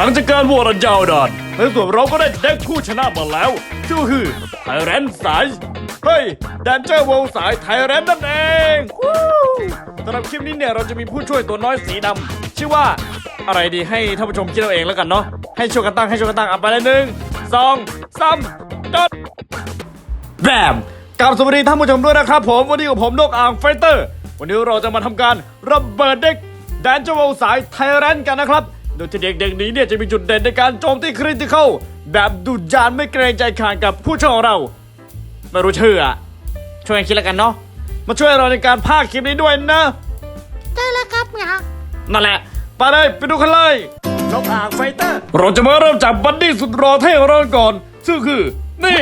หลังจากการโหวตอันยาวนานในส่วนเราก็ได้เด็กผู้ชนะมาแล้วซึ่งก็คือไทแรนสายเฮ้ยแดนเจอร์วงสายไทแรนนั่นเองสำหรับคลิปนี้เนี่ยเราจะมีผู้ช่วยตัวน้อยสีดำชื่อว่าอะไรดีให้ท่านผู้ชมคิดเอาเองแล้วกันเนาะให้ช่วยกันตั้งให้ช่วยกันตั้งเอาไปเลยหนึ่งสองสามจดแรมกราบสวัสดีท่านผู้ชมด้วยนะครับผมวันนี้กับผมนกอ่างไฟเตอร์ วันนี้เราจะมาทำการระเบิดเด็กแดนเจอร์สายไทแรนกันนะครับ โดยที่เด็กเด็กๆนี้เนี่ยจะมีจุดเด่นในการโจมตีคริติคอลแบบดุจานไม่เกรงใจขานกับผู้ชมของเรา ไม่รู้ชื่ออะช่วยกันคิดแล้วกันเนาะมาช่วยเราในการพากย์คลิปนี้ด้วยนะได้แล้วครับหงานั่นแหละ ไปเลยไปดูกันเลยนกอ่างไฟเตอร์เราจะมาเริ่มจากบัดดี้สุดรอเท่ของเราก่อน ซึ่งคือนี่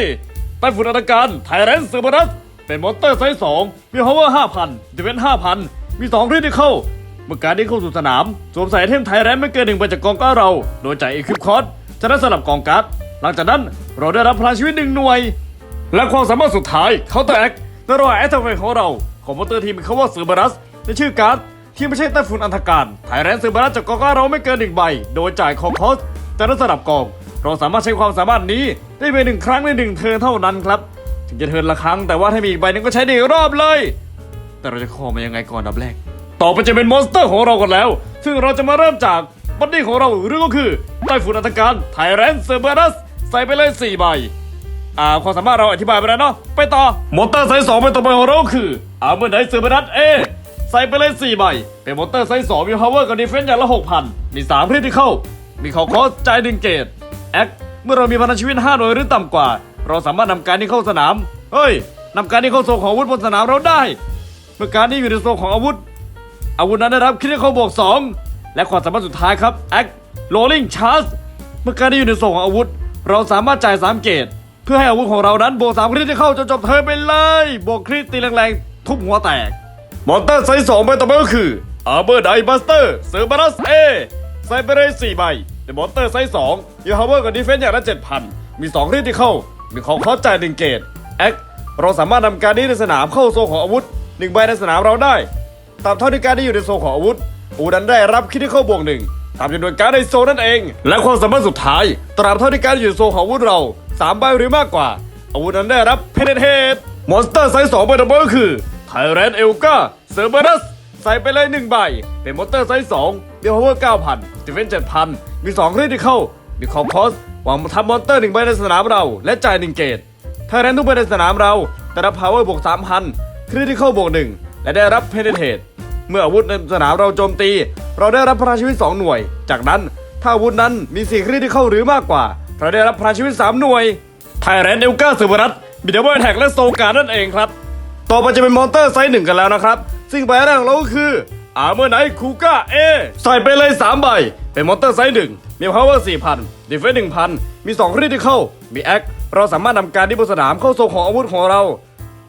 ไต้ฝุ่นอันตรการไทแรนซ์เซอร์บัสเป็นมอนสเตอร์ไซส์2มี power 5,000 defense 5,000 มี2คริติคอล เมื่อการที่เข้าสู่สนาม สวมใส่ไอเทมไทยแรนไม่เกินหนึ่งใบจากกองก้าเรา โดยจ่ายอีคิปคอร์สจะได้สลับกองการ์ดหลังจากนั้นเราได้รับพลังชีวิตหนึ่งหน่วย และความสามารถสุดท้ายเขาแตกในระหว่างแอตแทกของเราของมอเตอร์ทีมมีคำว่าเซอร์บัสในชื่อการ์ดที่ไม่ใช่ไต้ฝุ่นอันธการไทยแรนซ์เซอร์บารัสจากกองก้าเราไม่เกินหนึ่งใบ โดยจ่ายคอคอสแต่ละสลับกอง เราสามารถใช้ความสามารถนี้ได้เพียงหนึ่งครั้งในหนึ่งเทิร์นเท่านั้นครับถึงจะเทิร์นละครั้งแต่ว่าถ้ามีอีกใบนึงก็ใช้ได้อีกรอบเลย แต่เราจะคอมายังไงก่อนดับแรก ต่อไปจะเป็นมอนสเตอร์ของเรากันแล้ว ซึ่งเราจะมาเริ่มจากบัดดี้ของเราหรือก็คือไต้ฝุ่นอันธการไทแรนเซอร์เบรัสใส่ไปเลยสี่ใบ อ่าความสามารถเราอธิบายไปแล้วเนาะไปต่อมอนเตอร์ไซส์2เป็นตัวไปของเราคืออาร์เมอร์ไนเซอร์เบรัสเอใส่ไปเลย 4 ใบ เป็นมอนเตอร์ไซส์2มี power กับ defense อย่างละ 6,000 มี3 critical มีขอคอสจ่ายหนึ่งเกตแอคเมื่อเรามีพลังชีวิต5หน่วยหรือต่ำกว่า เราสามารถนำการนี้เข้าสนามเฮ้ยนำการนี้เข้าโซนของอาวุธบนสนามเราได้ เมื่อการนี้อยู่ในโซนของอาวุธ อาวุธนั้นได้รับคิดเขาบวก2 และความสามารถสุดท้ายครับ Act Rolling Charge เมื่อการที่อยู่ในโซนของอาวุธ เราสามารถจ่าย 3 เกต เพื่อให้อาวุธของเรานั้นบวก3คริที่เข้าจนจบเทิร์นไปเลย บวกคริตีแรงๆ ทุบหัวแตก มอนเตอร์ไซส์2ใบต่อไปก็คือ Arbor d i b u s t e r เซอร์บารัสเอใส่ไปเลย4ใบในมอนเตอร์ไซส์2มี power กับ defense อย่างละ7,000 มี 2คริที่เข้ามีของคอสจ่าย1เกต Act เราสามารถนำการนี้ในสนามเข้าโซนของอาวุธหนึ่งใบในสนามเราได้ ตามเท่าที่การที่อยู่ในโซนของอาวุธอูดันได้รับคิดที่เข้าบวกหนึ่งตามจำนวนการดในโซนนั่นเอง และความสามารถสุดท้าย ตราบเท่าที่การดอยู่ในโซนของอาวุธเราสามใบหรือมากกว่าอาวุธนั้นได้รับเพนเทตมอนสเตอร์ไซส์สองใบดับเบิลก็คือไทแรนเอลกาเซอร์เบรัสใส่ไปเลยหนึ่งใบ เป็นมอนสเตอร์ไซส์สองมีพาวเวอร์เก้าพันดิเฟนเจ็ดพันมีสองคริติเข้ามีคอมคอสวางทำมอนสเตอร์หนึ่งใบในสนามเรา และจ่ายหนึ่งเกตไทแรนทุกใบในสนามเราได้รับ power บวก3,000คริติคอลบวก1และได้รับ penetrate เเมื่ออาวุธในสนามเราโจมตี เราได้รับพลังชีวิต 2 หน่วย จากนั้นถ้าอาวุธนั้นมี4คริติคอลหรือมากกว่า เราได้รับพลังชีวิต 3 หน่วยไทแรนเอลกาเซอร์วรัสมีดับเบิลแท็กและโซการนั่นเองครับ ต่อไปจะเป็นมอนเตอร์ไซส์หนึ่งกันแล้วนะครับ ซึ่งใบแรกของเราก็คืออาร์เมอร์ไนท์คูก้าเอใส่ไปเลย 3 ใบ เป็นมอนเตอร์ไซส์หนึ่งมี power 4,000 defense 1,000มี2 critical มี act เราสามารถนำการที่บนสนามเข้าโซของอาวุธของเรา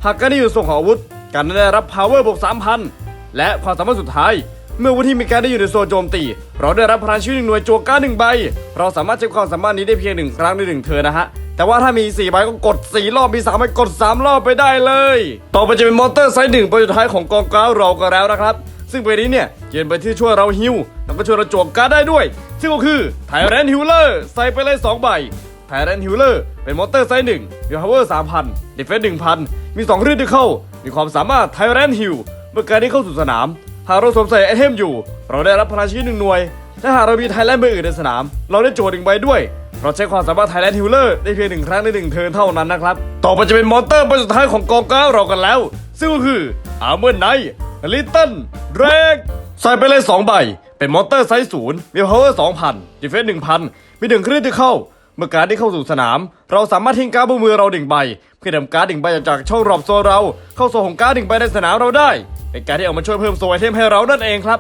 หากการที่อยู่โซของอาวุธ การได้รับ power บวก3,000 และความสามารถสุดท้าย เมื่อวุธที่มีการได้อยู่ในโซนโจมตี เราได้รับพลังชีวิตหนึ่งหน่วยจัวกาหนึ่งใบ เราสามารถใช้ความสามารถนี้ได้เพียงหนึ่งครั้งในหนึ่งเทิร์นะฮะ แต่ว่าถ้ามี 4 ใบก็กด 4 รอบ มี3ใบกด 3 รอบไปได้เลย ต่อไปจะเป็นมอเตอร์ไซส์หนึ่งใบสุดท้ายของกองกลางเราก็แล้วนะครับ ซึ่งใบนี้เนี่ยเกณฑ์ไปที่ช่วยเราฮิวแล้วก็ช่วยเราโจมการได้ด้วย ซึ่งก็คือไทแรนฮิลเลอร์ใส่ไปเลย2ใบไทแรนฮิลเลอร์เป็นมอเตอร์ไซส์หนึ่งมี power 3,000 defense 1,000มี2คริติเข้า มีความสามารถไทแรนฮิล เมื่อการนี้เข้าสู่สนาม หากเราสวมใส่ไอเทมอยู่ เราได้รับพลังชีวิตหนึ่งหน่วย ถ้าหากเรามีไทแลนด์ใบอื่นในสนาม เราได้โจทย์หนึ่งใบด้วย เราใช้ความสามารถไทแลนด์ฮิลเลอร์ได้เพียงหนึ่งครั้งในหนึ่งเทิร์นเท่านั้นนะครับ ต่อไปจะเป็นมอนเตอร์ใบสุดท้ายของกองก้าเรากันแล้ว ซึ่งก็คืออาร์เมอร์ไนท์ลิตเติ้ลเรกใส่ไปเลย2ใบ เป็นมอนเตอร์ไซส์ศูนย์มี power 2,000 defense 1,000มีหนึ่งคริติเข้าเมื่อการดที่เข้าสู่สนาม เราสามารถทิ้งการ์ดบนมือเราหนึ่งใบ เพื่อนำการ์ดหนึ่งใบจากช่องรอบโซเรา เข้าโซของการ์ดหนึ่งใบในสนามเราได้ เป็นการที่เอามาช่วยเพิ่มโซไอเทมให้เรานั่นเองครับ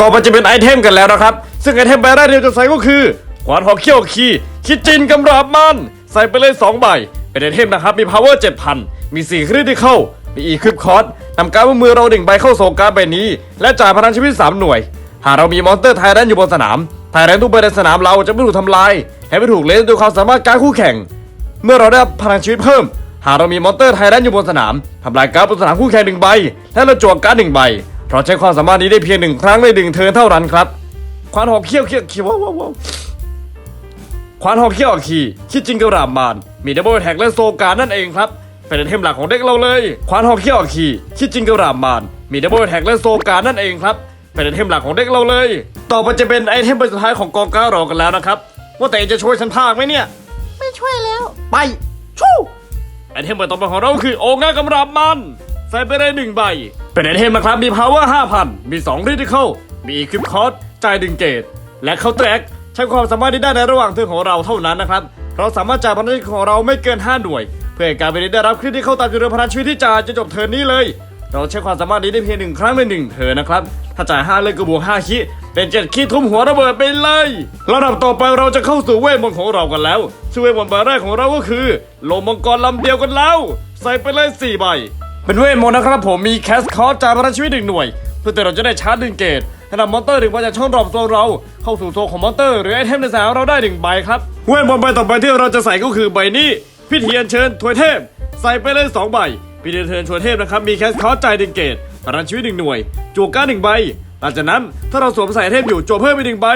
ต่อไปจะเป็นไอเทมกันแล้วนะครับ ซึ่งไอเทมใบแรกที่เราจะใส่ก็คือขวานหอกเขี้ยวคีคิดจินกำราบมันใส่ไปเลย 2 ใบ เป็นไอเทมนะครับ มี power 7,000 มี4คริติเข้ามีอีคลิปคอร์สนำการดบนมือเราหนึ่งใบเข้าโซการใบนี้ และจ่ายพลังชีวิต 3 หน่วย หากเรามีมอนสเตอร์ไทแรนอยู่บนสนาม ไทแรนทุกใบในสนามเราจะไม่ถูกทำลาย ให้ไม่ถูกเลนด้วยความสามารถการคู่แข่ง เมื่อเราได้พลังชีวิตเพิ่ม หากเรามีมอนเตอร์ไทแรนอยู่บนสนามทำลายการ์ดบนสนามคู่แข่งหนึ่งใบ และเราจวการ์ดหนึ่งใบ เราใช้ความสามารถนี้ได้เพียงหนึ่งครั้งในหนึ่งเทิร์นเท่านั้นครับควานหอกเขี้ยวเขี้ยวขี้ว้าวว้าวควานหอกเขี้ยวอัคคีคิดจริงกระรามมาน มีดับเบิลแท็กและโซการนั่นเองครับเป็นไอเทมหลักของเด็กเราเลย ควานหอกเขี้ยวอัคคีคิดจริงกระรามมาน มีดับเบิลแท็กและโซการนั่นเองครับ เป็นไอเทมหลักของเด็กเราเลย ต่อไปจะเป็นไอเทมใบสุดท้ายของกองก้ารอกันแล้วนะครับ ว่าแต่จะช่วยฉันพากไหมเนี่ย ไม่ช่วยแล้ว ไปชู่ไอเทมใบต่อไปของเราคือโองากำราบมัน ใส่ไปได้หนึ่งใบ เป็นไอเทมนะครับ มี power 5,000มี2 critical มี equip cost จ่ายดึงเกต และ counter act ใช้ความสามารถที่ได้ในระหว่างเทิร์นของเราเท่านั้นนะครับ เราสามารถจ่ายพลังชีวิตของเราไม่เกิน 5 หน่วย เพื่อให้การเป็นได้รับคริติคอลตามจำนวนพลังชีวิตที่จ่ายจะจบเทิร์นนี้เลย เราใช้ความสามารถนี้ได้เพียงหนึ่งครั้งในหนึ่งเทิร์นนะครับ ถ้าจ่าย5เลยก็บวก5คิเป็น7คิทุ่มหัวระเบิดไปเลยระดับต่อไปเราจะเข้าสู่เวทมนต์ของเรากันแล้วซึ่งเวทมนต์ใบแรกของเราก็คือลมมังกรลำเดียวกันแล้ว ใส่ไปเลย4ใบเป็นเวทมนต์นะครับผมมีแคสคอร์จ่ายพลังชีวิตหนึ่งหน่วย เพื่อแต่เราจะได้ชาร์จดึงเกตให้นำมอนเตอร์หนึ่งมาจากช่องรอปโซนเรา เข้าสู่โซนของมอนเตอร์หรือไอเทมในสามเราได้หนึ่งใบครับเวทมนต์ใบต่อไปที่เราจะใส่ก็คือใบนี้พิธีอัญเชิญถวยเทพ ใส่ไปเลยสองใบพิธีอัญเชิญถวยเทพนะครับมีแคสคอร์จ่ายดึงเกต พลังชีวิตหนึ่งหน่วยจูก้าหนึ่งใบ หลังจากนั้นถ้าเราสวมใส่เทมอยู่จั่วเพิ่มไปหนึ่งใบ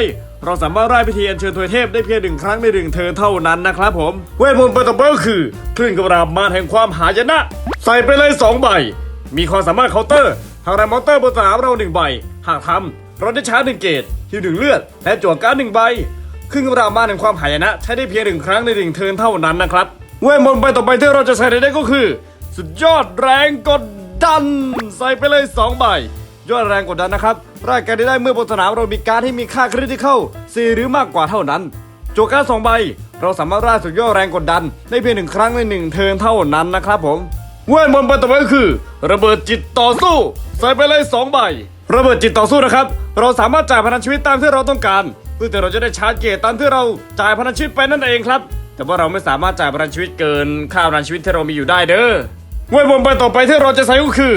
เราสามารถไล่พิธีอัญเชิญถวยเทพได้เพียงหนึ่งครั้งในหนึ่งเทิร์นเท่านั้นนะครับผม เวทมนต์ใบต่อไปก็คือคลื่นกระราบมารแห่งความหายนะ ใส่ไปเลยสองใบ มีความสามารถเคาน์เตอร์หากได้มอนเตอร์บนสนามเราหนึ่งใบ หากทำเราได้ชาร์จหนึ่งเกตฮิวหนึ่งเลือด และจั่วการ์ดหนึ่งใบครึ่งกระราบมารแห่งความหายนะ ใช้ได้เพียงหนึ่งครั้งในหนึ่งเทิร์นเท่านั้นนะครับเวทมนต์ใบต่อไปที่เราจะใส่ได้ก็คือ สุดยอดแรงกด ดัน ใส่ไปเลยสองใบยอดแรงกดดันนะครับ รายการได้เมื่อบนสนามเรามีการที่มีค่าคริติเคอลสี่หรือมากกว่าเท่านั้นโจวกาสองใบ เราสามารถร่าสุดยอดแรงกดดัน ได้เพียงหนึ่งครั้งในหนึ่งเทิร์นเท่านั้นนะครับผมเวทมนต์ใบต่อไปก็คือ ระเบิดจิตต่อสู้ ใส่ไปเลยสองใบ ระเบิดจิตต่อสู้นะครับ เราสามารถจ่ายพลังชีวิตตามที่เราต้องการเพื่อที่เราจะได้ชาร์จเกตตามที่เราจ่ายพลังชีวิตไปนั่นเองครับ แต่ว่าเราไม่สามารถจ่ายพลังชีวิตเกินค่าพลังชีวิตที่เรามีอยู่ได้เด้อ เวทมนต์ใบต่อไปที่เราจะใช้ก็คือ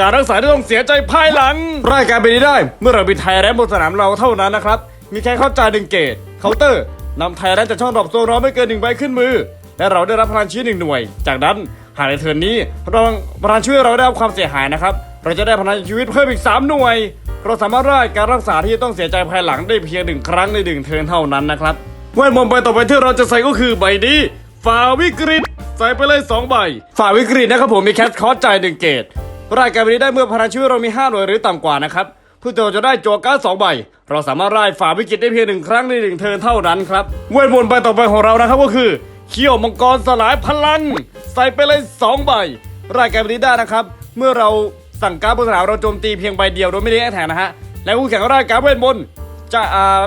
การรักษาที่ต้องเสียใจภายหลัง รายการเป็นนี้ได้ เมื่อเรามีไทยแรมบนสนามเราเท่านั้นนะครับ มีแค่เข้าจ่ายหนึ่งเกตเคาน์เตอร์นำไทยแรมจากช่องดรอปโซนเราไม่เกินหนึ่งใบขึ้นมือ และเราได้รับพลังชีวิตหนึ่งหน่วย จากนั้นหากในเทิร์นนี้เราพลังชีวิตเราได้รับความเสียหายนะครับ เราจะได้พลังชีวิตเพิ่มอีก 3 หน่วย เราสามารถไล่การรักษาที่ต้องเสียใจภายหลังได้เพียงหนึ่งครั้งในหนึ่งเทิร์นเท่านั้นนะครับเวทมนต์ใบต่อไปที่เราจะใส่ก็คือใบนี้ฝ่าวิกฤต ใส่ไปเลย 2 ใบ ฝ่าวิกฤตนะครับผมมีแคสคอร์สจ่ายหนึ่งเกต รายการนี้ได้เมื่อพลังชีวิตเรามี 5 หน่วยหรือต่ำกว่านะครับเพื่อจะได้โจั่วการ์ดสองใบ เราสามารถไล่ฝ่าวิกฤตได้เพียงหนึ่งครั้งในหนึ่งเทิร์นเท่านั้นครับเวทมนต์ใบต่อไปของเรานะครับก็คือเขี้ยวมังกรสลายพลัง ใส่ไปเลย 2 ใบ รายการนี้ได้นะครับ เมื่อเราสั่งการ์ดบนสนามเราโจมตีเพียงใบเดียวโดยไม่ได้แอแทนนะฮะและคู่แข่งรายการเวทมนต์จะ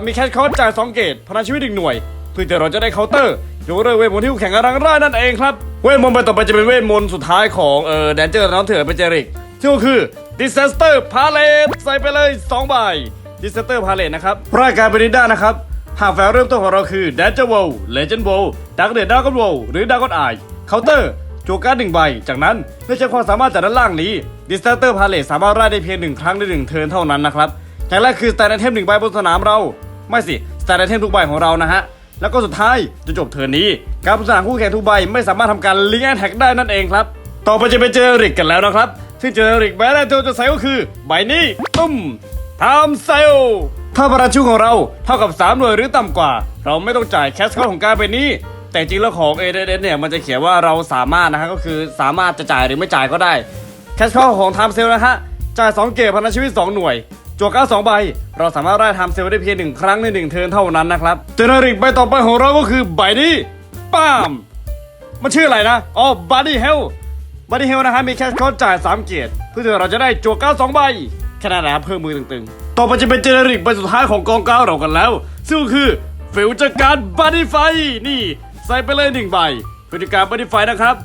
มีแคชคอร์สจ่ายสองเกตพลังชีวิตหนึ่งหน่วยเพื่อเราจะได้เคาน์เตอร์ ยกเลิกเวทมนต์ที่คู่แข่งกำลังร่ายนั่นเองครับ เวทมนต์ไปต่อไปจะเป็นเวทมนต์สุดท้ายของเอ่อแดนเจอร์น้องเถื่อนเปเจริกที่ก็คือ Disaster Palette ใส่ไปเลย2ใบ Disaster Palette นะครับรายการเป็นนิด้านะครับ หากแฟลเริ่มต้นของเราคือ Danger World Legend World Dark Dead Dragon World หรือ Dragon Eye เคาน์เตอร์โจการ์ดหนึ่งใบ จากนั้นเมื่อใช้ความสามารถจากด้านล่างนี้ Disaster Palette สามารถร่ายได้เพียงหนึ่งครั้งในหนึ่งเทิร์นเท่านั้นนะครับอย่างแรกคือ Stand Item หนึ่งใบบนสนามเรา ไม่สิ Stand Item ทุกใบของเรานะฮะ แล้วก็สุดท้ายจะจบเทิร์นนี้ การประสานคู่แข่งทุกใบไม่สามารถทำการลิงก์แอนแท็กได้นั่นเองครับ ต่อไปจะเป็นเจอริกกันแล้วนะครับ ซึ่งเจอริกแบรนด์ที่เราจะใส่ก็คือใบนี้ตุ้มทำเซลถ้าพลังชีวิตของเราเท่ากับ 3 หน่วยหรือต่ำกว่า เราไม่ต้องจ่ายแคชคอร์ของการเป็นนี้ แต่จริงแล้วของ a d s เนี่ยมันจะเขียนว่าเราสามารถนะฮะก็คือสามารถจะจ่ายหรือไม่จ่ายก็ได้ แคชคอร์ของไทม์เซลนะฮะจ่าย2เกตพลังชีวิต 2 หน่วย จวก้าสองใบ เราสามารถได้ทม์เซลได้เพียงหนึ่งครั้งในหนึ่งเทิร์นเท่านั้นนะครับเจเนริกใบต่อไปของเราก็คือใบนี้ป้ามมันชื่ออะไรนะอ๋อบัดดี้เฮลบัดดี้เฮลนะฮะมีแค่เขาจ่าย3เกียรติเพื่อที่เราจะได้จวก้าสองใบแค่นั้นแหละครับเพิ่มมือตึงๆ ต่อไปจะเป็นเจเนริกใบสุดท้ายของกองก้าเรากันแล้ว ซึ่งก็คือฟิวจัการบัดดี้ไฟนี่ ใส่ไปเลยหนึ่งใบฟิวจัการบัดดี้ไฟนะครับ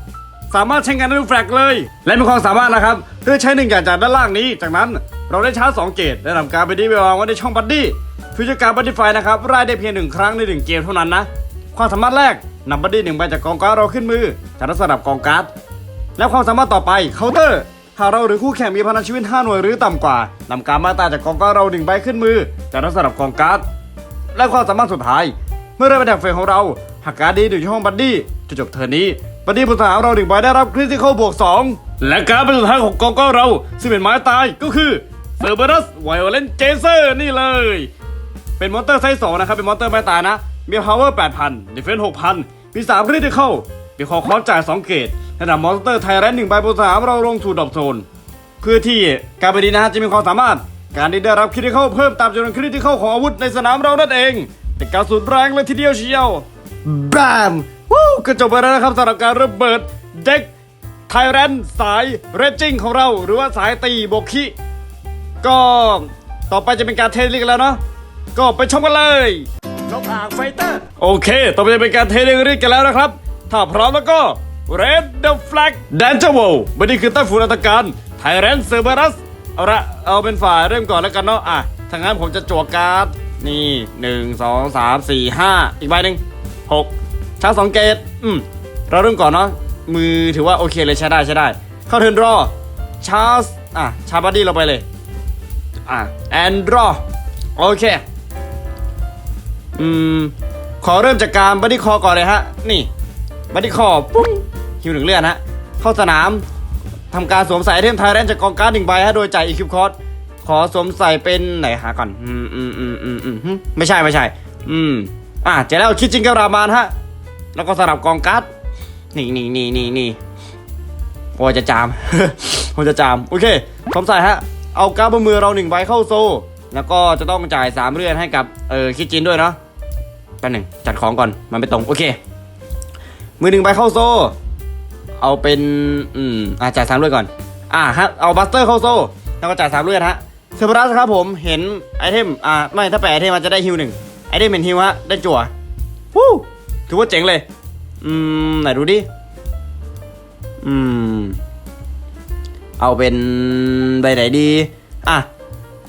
สามารถใช้งานได้ทุกแฟลกเลย และมีความสามารถนะครับเพื่อใช้หนึ่งอย่างจากด้านล่างนี้ จากนั้นเราได้ชาร์จสองเกตและนำการไปดีไปวางไว้ในช่องบัดดี้ฟิวจัการบัดดี้ไฟนะครับรายได้เพียงหนึ่งครั้งในหนึ่งเกมเท่านั้นนะความสามารถแรกนำบัดดี้หนึ่งใบจากกองการ์ดเราขึ้นมือจากนั้นสลับกองการ์ดและความสามารถต่อไปเคาน์เตอร์หากเราหรือคู่แข่งมีพลังชีวิต 5 หน่วยหรือต่ำกว่านำการดมาตาจากกองการ์ดเราหนึ่งใบขึ้นมือจากนั้นสลับกองการ์ดและความสามารถสุดท้าย เมื่อได้ไปแท็กเฟรของเราหากการ์ดดีอยู่ที่ห้องบัดดี้จะจบเทิร์น นี้บัดดี้ผู้สาวเราหนึ่งใบได้รับคริติคอลบวกสองและการเป็นสุดท้ายของกองก็เรา ซึ่งเป็นไม้ตายก็คือเซอร์เบรัสไวโอเลนเจเซอร์นี่เลย เป็นมอนเตอร์ไซส์2นะครับ เป็นมอนเตอร์ไม้ตายนะ มี power 8,000 defense 6,000มี3คริติคอลมีคอคอนจ่าย2เกตระดับมอนสเตอร์ไทยแรนหนึ่งใบบนสนามเราลงสู่ดอปโซนเพื่อที่การไปดีนะฮะจะมีความสามารถการที่ได้รับคริติคอลเพิ่มตามจำนวนคริติคอลของอาวุธในสนามเรานั่นเอง แต่การสุดแรงเลยทีเดียวเชียวบาม วู้ก็จบไปแล้วนะครับสำหรับการระเบิดเด็กไทแรนสายเรจจิ้งของเรา หรือว่าสายตีโบคิก็ต่อไปจะเป็นการเทสลิกแล้วเนาะก็ไปชมกันเลยนกอ่างไฟเตอร์ โอเค ต่อไปจะเป็นการเทเลรีกันแล้วนะครับ ถ้าพร้อมแล้วก็ Red the Flag Danger Wall ไม่ได้คือใต้ฝุ่นอัตการไทแรนเซอร์เบรัสเอาละเอาเป็นฝ่ายเริ่มก่อนแล้วกันเนาะอะถ้างั้นผมจะจั่วการ์ดนี่หนึ่งสองสามสี่ห้าอีกใบหนึ่งหก ช้าสองเกตอืมเราเริ่มก่อนเนาะมือถือว่าโอเคเลยใช้ได้ใช้ได้ เข้าเทิร์นรอชาร์จอะชาร์บัดดี้เราไปเลย อะแอนดรอโอเค อืม ขอเริ่มจากการบัดดี้คอก่อนเลยฮะ นี่บัดดี้คอปุ้งคิวหนึ่งเลือดฮะ เข้าสนามทำการสวมใส่ไอเทมไทยแรนจากกองการ์ดหนึ่งใบฮะ โดยจ่ายอีคิวคอร์สขอสวมใส่เป็นไหนหาก่อน อืมอืมอืมอืมอืมไม่ใช่ไม่ใช่ อืม อะเจอแล้วคิดจริงกับรามานฮะ แล้วก็สลับกองการ์ดนี่นี่นี่นี่นี่โอ้จะจามโอ้จะจาม โอเคสมใส่ฮะ เอาการ์ดบนมือเราหนึ่งใบเข้าโซ่แล้วก็จะต้องจ่ายสามเลือดให้กับเออคิดจินด้วยเนาะแป๊บหนึ่งจัดของก่อน มันไม่ตรง โอเค มือหนึ่งใบเข้าโซ่เอาเป็น อืมอ่าจ่ายสามเลือดก่อน อ่าฮะ เอาบัสเตอร์เข้าโซ่แล้วก็จ่ายสามเลือดฮะเซอร์บรัสครับผม เห็นไอเทม อ่า ไม่ ถ้าแปะไอเทมมันจะได้ฮิวหนึ่งไอเทมเป็นฮิวฮะ ได้จั่ววู้ ถือว่าเจ๋งเลย อืม ไหนดูดิ อืม เอาเป็นใบไหนดี อะ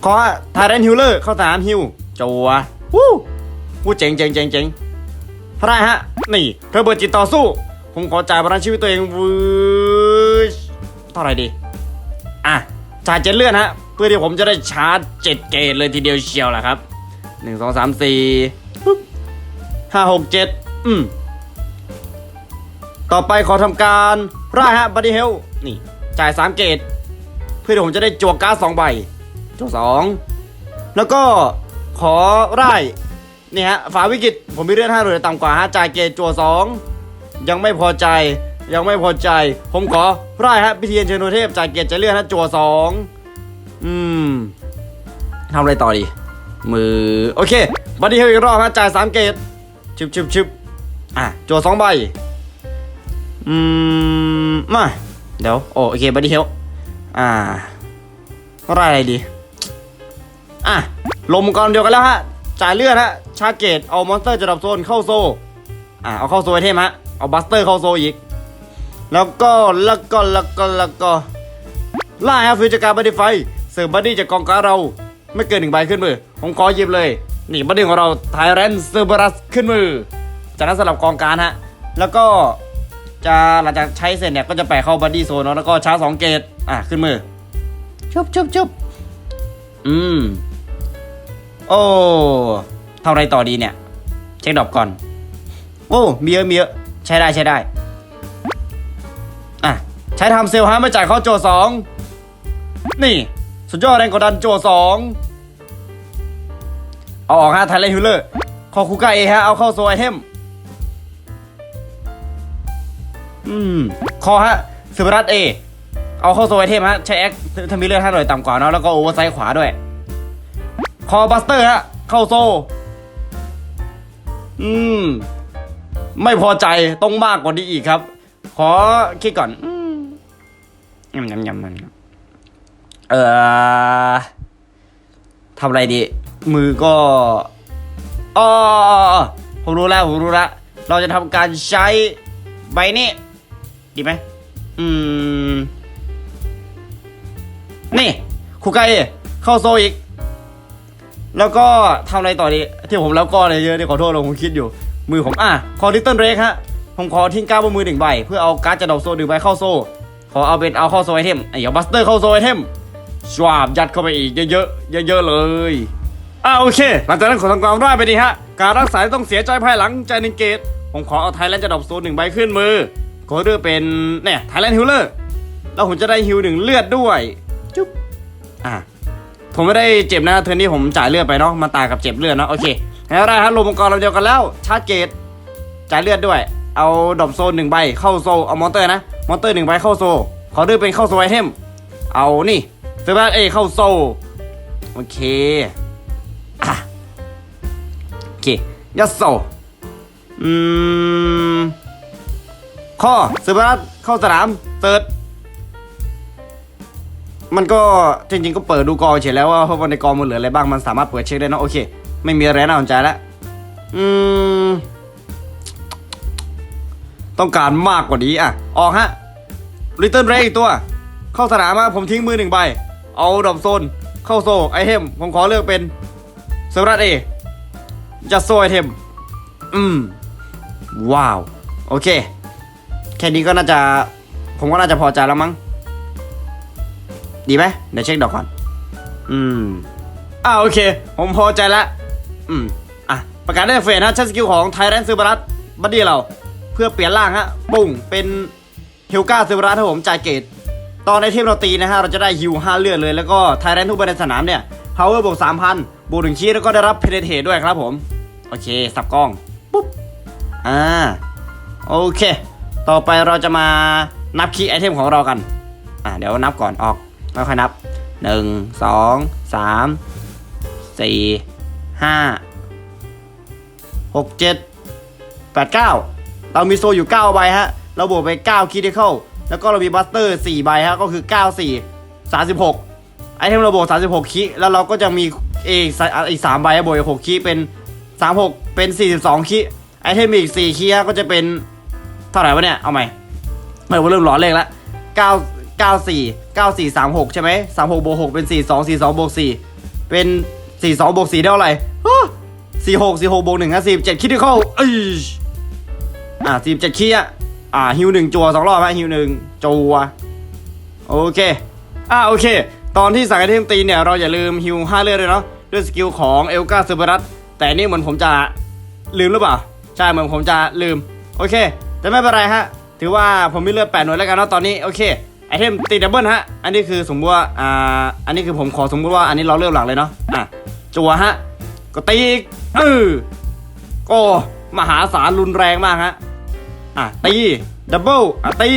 ขอทาร์เรนฮิลเลอร์ เข้าสนามฮิวจัววู้วู้เจ๋งเจ๋งเจ๋งเจ๋งพระได้ฮะ นี่ระเบิดจิตต่อสู้ ผมขอจ่ายประกันชีวิตตัวเองวืชเท่าไหร่ดี อะ จ่ายเจ็ดเลือดฮะ เพื่อที่ผมจะได้ชาร์จเจ็ดเกตเลยทีเดียวเชียวแหละครับหนึ่งสองสามสี่ปึ๊บห้าหกเจ็ด อืม ต่อไปขอทำการร่ายฮะบัดดี้เฮลนี่ จ่ายสามเกต เพื่อที่ผมจะได้จั่วการ์ดสองใบจั่วสองแล้วก็ขอร่ายนี่ฮะฝาวิกฤตผมมีเลือดห้าหรือต่ำกว่าฮะจ่ายเกตจั่วสองยังไม่พอใจยังไม่พอใจ ผมขอร่ายฮะพิธีเชิญโนเทพจ่ายเกตจะเลื่อดฮะจั่วสองอืมทำอะไรต่อดีมือโอเคบัดดี้เฮลอีกรอบฮะจ่ายสามเกตชึบชึบชึบ อะโจสองใบ อืม มา เดี๋ยว โอโอเคบัดดี้เฮลอ่าอะไรอะไรดี อะ ลมก่อนเดียวกันแล้วฮะ จ่ายเลือดฮะ ชาเกต เอามอนสเตอร์จะดับโซนเข้าโซ่ อะ เอาเข้าโซ่ไอเทมฮะ เอาบัสเตอร์เข้าโซ่อีก แล้วก็แล้วก็แล้วก็แล้วก็ล่าฮะฟิวจากการบัดดี้ไฟ เสริมบัดดี้จากกองการเรา ไม่เกินหนึ่งใบขึ้นมือ ผมขอหยิบเลย นี่บัดดี้ของเราไทแรนเซอร์บรัสขึ้นมือ จากนั้นสลับกองการดฮะ แล้วก็จะหลังจากใช้เสร็จเนี่ยก็จะแปะเข้าบัดดี้โซนเนอะแล้วก็ชาร์จสองเกตอะขึ้นมือ ชุบชุบชุบอืม โอ้ทำอะไรต่อดีเนี่ย เช็คดรอปก่อน โอ้มีเยอะมีเยอะใช้ได้ใช้ได้ อะ ใช้ทำเซลล์ฮะไม่จ่ายเข้าโจสองนี่ สุดยอดแรงกดดันโจสองเอาออกฮะไทเลฮิลเลอร์ขอคูก้าเอฮะเอาเข้าโซไอเทม อืมคอฮะสิบรัตเอ เอาเข้าโซไอเทมฮะ ใช้แอคถ้ามีเลือดห้าหน่อยต่ำกว่าเนาะแล้วก็โอเวอร์ไซส์ขวาด้วย คอบัสเตอร์ฮะ เข้าโซ อืม ไม่พอใจต้องมากกว่านี้อีกครับ ขอคิดก่อนอืมยำยำยำมันเอ่อทำอะไรดี มือก็อ๋อผมรู้แล้วผมรู้แล้ว เราจะทำการใช้ใบนี้ ดีไหมอืม นี่คูไกเอเข้าโซอีก แล้วก็ทำอะไรต่อดี ที่ผมแล้วก็อะไรเยอะที่ขอโทษเราผมคิดอยู่ มือผมอะคอริตเติ้ลเรกฮะ ผมขอทิ้งก้าร์ดบนมือหนึ่งใบ เพื่อเอาการ์ดจะดอกโซหนึ่งใบเข้าโซ ขอเอาเป็นเอาเข้าโซไอเทมไอ้เดี๋ยวบัสเตอร์เข้าโซไอเทมชวาบยัดเข้าไปอีกเยอะๆ เยอะๆเลยอ่าโอเค หลังจากนั้นขอทำความได้ไปดีฮะ การรักษาต้องเสียใจภายหลังใจหนึ่งเกต ผมขอเอาไทแลนด์จะดอปโซนหนึ่งใบขึ้นมือ ขอเลือกเป็นเนี่ยไทแลนด์ฮิลเลอร์แล้วผมจะได้ฮิลหนึ่งเลือดด้วยจุ๊บอะผมไม่ได้เจ็บนะเทอร์นนี้ผมจ่ายเลือดไปเนาะมาตายกับเจ็บเลือดเนาะโอเคแล้วได้ฮะลงมังกรเราเดียวกันแล้วชาร์จเกตจ่ายเลือดด้วย เอาดรอปโซนหนึ่งใบเข้าโซเอามอนเตอร์นะมอนเตอร์หนึ่งใบเข้าโซขอเลือกเป็นเข้าโซไอเทมเอานี่เซอร์บัสเอเข้าโซโอเคอะโอเคยัสโซอืม ข้อสืบรัตเข้าสนามเติร์ดมันก็จริงๆก็เปิดดูกองเฉยแล้วว่าเพราะว่าในกองมันเหลืออะไรบ้างมันสามารถเปิดเช็คได้เนะโอเค ไม่มีอะไรน่าสนใจแล้วอืม ต้องการมากกว่านี้อะ ออกฮะริตเติ้ลเรย์อีกตัว เข้าสนามมาผมทิ้งมือหนึ่งใบ เอาดอมโซน เข้าโซไอเทมผมขอเลือกเป็นเซอร์รัตเอจัดโซไอเทม อืม ว้าว โอเค แค่นี้ก็น่าจะ ผมก็น่าจะพอใจแล้วมั้ง ดีไหมเดี๋ยวเช็คดอกก่อน อืมอ่าโอเค ผมพอใจแล้ว อืม อะ ประกาศได้เฟสนะใช้สกิลของไทแรนซูบารัสบัดดี้เรา เพื่อเปลี่ยนร่างฮะ ปุ้งเป็นฮิลกาซูบารัสถ้าผมจ่ายเกต ตอนในเทมเราตีนะฮะ เราจะได้ฮิว5เลือดเลย แล้วก็ไทแรนทุกใบในสนามเนี่ย power บวก3,000บวกถึงคีย์แล้วก็ได้รับเพเนเทด้วยครับผม โอเค สับกล้อง ปุ๊บ อ่า โอเค ต่อไปเราจะมานับคีย์ไอเทมของเรากัน อ่าเดี๋ยวนับก่อนออกแล้วค่อยนับ 1 2 3 4 5 6 7 8 9 เรามีโซอยู่ 9 ใบฮะ เราบวกไป 9คีย์ได้เข้า แล้วก็เรามีบัสเตอร์ 4 ใบฮะ ก็คือ 9 4 36 ไอเทมเราบวก 36คีย์แล้วเราก็จะมีเอีกสอีก 3 ใบบวกอีก 6คีย์เป็น 36 เป็น 42คีย์ไอเทมอีก 4คีย์ก็จะเป็น เท่าไหร่วะเนี่ย เอาใหม่ไม่ว่าเริ่มหลอนเลขแล้ว9 94 94 36ใช่ไหม36บวก6เป็น42 42บวก4เป็น42บวก4ได้เท่าไหร่ฮะ46 46บวก1ฮะ47คิดที่เข้าเอ้ยอ่า47คีย์อะอ่าฮิวหนึ่งจัวสองรอบฮะฮิวหนึ่งจัวโอเคอ่าโอเค ตอนที่สั่งไอเทมตีเนี่ยเราอย่าลืมฮิว5เลือดเลยเนาะด้วยสกิลของเอลกาซูเบรัสแต่นี่เหมือนผมจะลืมหรือเปล่า ใช่เหมือนผมจะลืม โอเค แต่ไม่เป็นไรฮะ ถือว่าผมมีเลือด8หน่วยแล้วกันเนาะตอนนี้โอเคไอเทมตีดับเบิลฮะ อันนี้คือสมมติว่าอ่า อันนี้คือผมขอสมมติว่าอันนี้เราเริ่มหลังเลยเนาะอะจัวฮะ ก็ตีเออก็มหาศาลรุนแรงมากฮะอะตีดับเบิลอะตี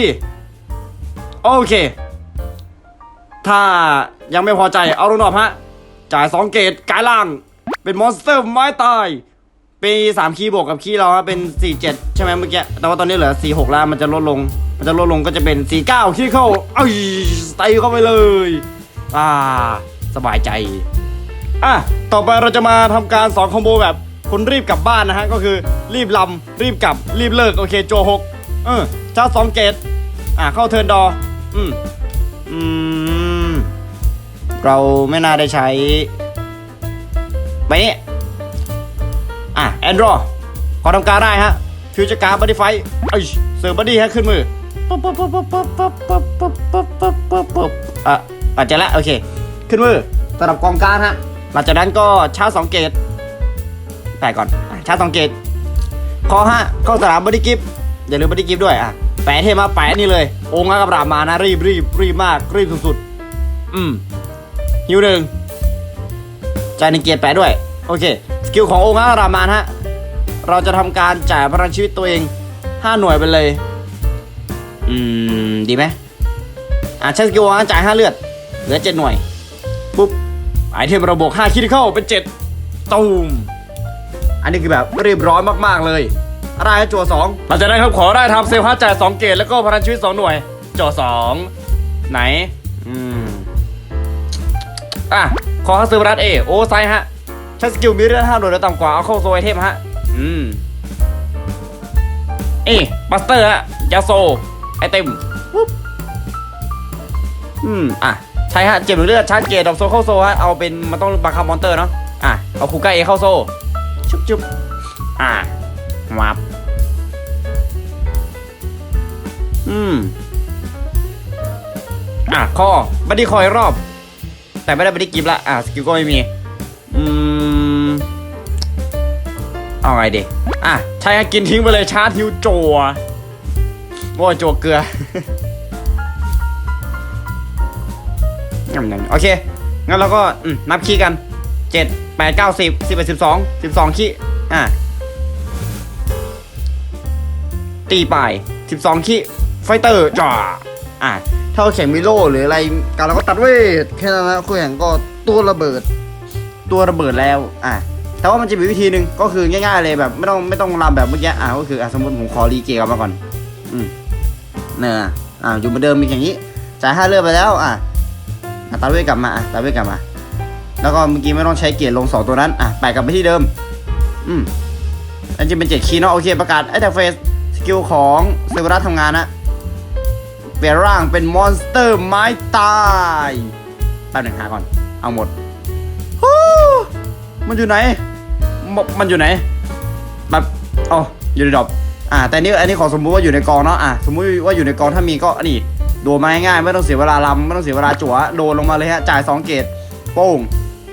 โอเค ถ้ายังไม่พอใจเอาลงดอบฮะ จ่ายสองเกตกายล่าง เป็นมอนสเตอร์ไม้ตาย ปีสามคีย์บวกกับคีย์เราเป็นสี่เจ็ดใช่ไหมเมื่อกี้ แต่ว่าตอนนี้เหลือสี่หกแล้วมันจะลดลง มันจะลดลงก็จะเป็นสี่เก้าคีย์เข้าเอ้ยไตเข้าไปเลย อ่า สบายใจ อะ ต่อไปเราจะมาทำการสอนคอมโบแบบคนรีบกลับบ้านนะฮะ ก็คือรีบลำรีบกลับ รีบเลิก โอเคโจหกเออชาสองเกตอะ เข้าเทิร์นดอ อืม อืม เราไม่น่าได้ใช้ ไปนี้ อะแอนดรอขอทำการได้ฮะฟิวเจอร์การ์บัดดี้ไฟเอ้ยเสร์ฟบัดดี้ฮะขึ้นมือปุ๊บปุ๊บปุ๊บปุ๊บปุ๊บปุ๊บปุ๊บปุ๊บปุ๊บปุ๊บปุ๊บอะอาจจะละโอเค ขึ้นมือสำหรับกองการดฮะหลังจากนั้นก็ชาร์จสองเกตแปะก่อนอะชาร์จสองเกตคอฮะเข้าสนามบัดดี้กิฟต์อย่าลืมบัดดี้กิฟต์ด้วยอะแปะเทมาแปะนี่เลย องค์กับรามมานะรีบรีบรีบมากรีบสุดๆอืมฮิวหนึ่งจ่ายหนึ่งเกียร์แปะด้วย โอเค กิลขององค์อารามานฮะ เราจะทำการจ่ายพลังชีวิตตัวเอง 5 หน่วยไปเลย อืม ดีไหมอะใช้สกิลองจ่าย 5 เลือด เหลือ 7 หน่วย ปุ๊บ ไอเทมระบบ5คิดเข้าเป็น7ตูม อันนี้คือแบบเรียบร้อยมาก ๆ เลยอะไรฮะจั่วสองหลังจากนั้นครับขอได้ทำเซลล์ฮาจ่าย2เกตแล้วก็พลังชีวิต2หน่วย จั่วสองไหน อืม อะ ขอฮัสซื้อรัดเอ โอไซฮะ ใช้สกิลมีเลือดห้าหน่วยแล้ต่ำกว่าเอาเข้าโซไอเทมฮะ อืม เอบัสเตอร์ฮะยาโซ ไอเต็มปุ๊บอืม อะ ใช่ฮะ เจ็บหรือเลือดชาร์จเกตดอกโซเข้าโซฮะ เอาเป็น มันต้องบังคับมอนเตอร์เนาะ อะ เอาคูก้าเอเข้าโซ ชุบชุบอะวับอืม อะคอบัดดี้คอยรอบ แต่ไม่ได้บัดดี้กิฟละ อะ สกิลก็ไม่มี อืม เอาไงดีอะใช้กินทิ้งไปเลยชาร์จฮิวโจวโอ้โจวเกลืองั้นๆโอเค งั้นเราก็นับคีย์กัน7 8 9 10 11 12 12คีย์อะตีไป12คีย์ไฟเตอร์จ่าอะถ้าเราแข่งมิโลหรืออะไรการเราก็ตัดเวทแค่นั้นนะคู่แข่งก็ตัวระเบิด ตัวระเบิดแล้ว อะ แต่ว่ามันจะมีวิธีหนึ่งก็คือง่ายๆเลยแบบไม่ต้องไม่ต้องรำแบบเมื่อกี้อะก็คืออะสมมติผมขอรีเกกลับมาก่อน อืมเนี่ยอะอยู่เหมือนเดิมมีอย่างนี้ จ่ายห้าเลือดไปแล้วอะอะตัดเวทกลับมาอะตัดเวทกลับมา แล้วก็เมื่อกี้ไม่ต้องใช้เกียร์ลงสองตัวนั้นอะไปกลับไปที่เดิม อืมอันจริงเป็นเจ็ดคีย์เนาะโอเคประกาศไอ้แต่เฟสสกิลของเซเวรัสทำงานนะเปลี่ยนร่างเป็นมอนสเตอร์ไม้ตายแป๊บหนึ่งหาก่อน เอาหมดฮู้มันอยู่ไหน มมันอยู่ไหนแบบอ๋ออยู่ในดรอปอ่า แต่นี่อันนี้ขอสมมุติว่าอยู่ในกองเนาะอะสมมุติว่าอยู่ในกองถ้ามีก็นี่โดนมาง่ายๆไม่ต้องเสียเวลาลำไม่ต้องเสียเวลาจั่วโดนลงมาเลยฮะจ่าย2เกตโป้ง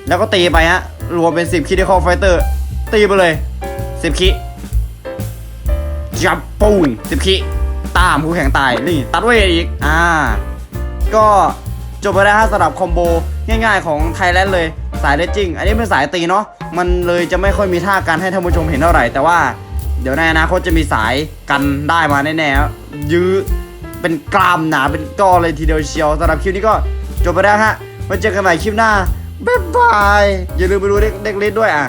แล้วก็ตีไปฮะรวมเป็น 10คิด i คอไฟเตอร์ตีไปเลย 10คิจับปุ้ง10คิตามคู่แข่งตายนี่ตัดเวทอีกอ่า ก็จบไปแล้วฮะสำหรับคอมโบง่ายๆของไทยแลนด์เลยสายเลจจิ้งอันนี้เป็นสายตีเนาะ มันเลยจะไม่ค่อยมีท่าการให้ท่านผู้ชมเห็นเท่าไหร่ แต่ว่าเดี๋ยวในอนาคตจะมีสายกันได้มาแน่ๆยื้อเป็นกรามหนาเป็นก้อนเลยทีเดียวเชียวสำหรับคลิปนี้ก็จบไปแล้วฮะไว้เจอกันใหม่คลิปหน้าบ๊ายบายอย่าลืมไปดูเด็กเด็กเล่นด้วยอะ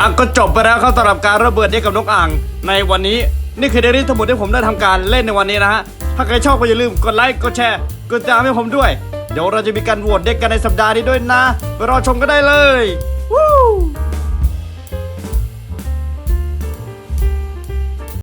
อะก็จบไปแล้วครับสำหรับการระเบิดเด็กกับนกอ่างในวันนี้นี่คือเดลิทั้งหมดที่ผมได้ทำการเล่นในวันนี้นะฮะถ้าใครชอบก็อย่าลืมกดไลค์กดแชร์กดติดตามให้ผมด้วย เดี๋ยวเราจะมีการโหวตเด็กกันในสัปดาห์นี้ด้วยนะไปรอชมกันได้เลย